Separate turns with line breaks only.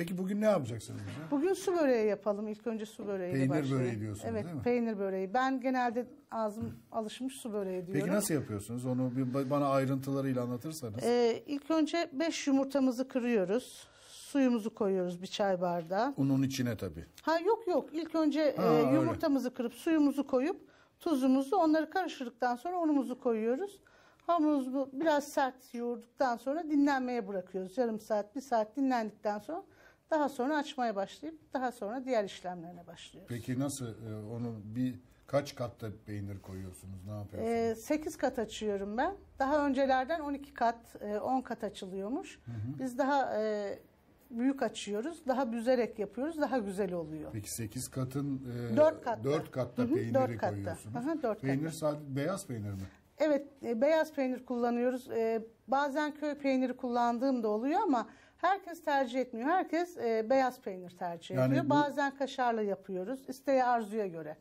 Peki bugün ne yapacaksınız bize?
Bugün su böreği yapalım. İlk önce su böreğiyle
Peynir
başlayalım.
böreği diyorsunuz,
evet,
değil mi?
peynir böreği. Ben genelde ağzım alışmış su böreği diyorum.
Peki nasıl yapıyorsunuz? Onu bir ba- bana ayrıntılarıyla anlatırsanız.
Ee, ilk önce 5 yumurtamızı kırıyoruz. Suyumuzu koyuyoruz bir çay bardağı.
Unun içine tabii.
Ha yok yok. İlk önce
Ha,
e,
öyle.
yumurtamızı kırıp suyumuzu koyup tuzumuzu onları karıştırdıktan sonra unumuzu koyuyoruz. Hamurumuzu biraz sert yoğurduktan sonra dinlenmeye bırakıyoruz. Yarım saat, bir saat dinlendikten sonra daha sonra açmaya başlayıp daha sonra diğer işlemlerine başlıyoruz.
Peki nasıl e, onu bir kaç katta peynir koyuyorsunuz? Ne yapıyorsunuz?
8 kat açıyorum ben. Daha öncelerden 12 kat, e, 10 kat açılıyormuş. Biz daha e, büyük açıyoruz. Daha büzerek yapıyoruz. Daha güzel oluyor.
Peki 8 katın e,
Dört katta.
dört katta
Hı hı,
peyniri
dört katta.
koyuyorsunuz.
Aha, dört
peynir
katta.
sadece beyaz peynir mi?
Evet, e, beyaz peynir kullanıyoruz. E, bazen köy peyniri kullandığım da oluyor ama herkes tercih etmiyor. Herkes e, beyaz peynir tercih
Yani
ediyor.
bu-
Bazen kaşarlı yapıyoruz. İsteğe arzuya göre.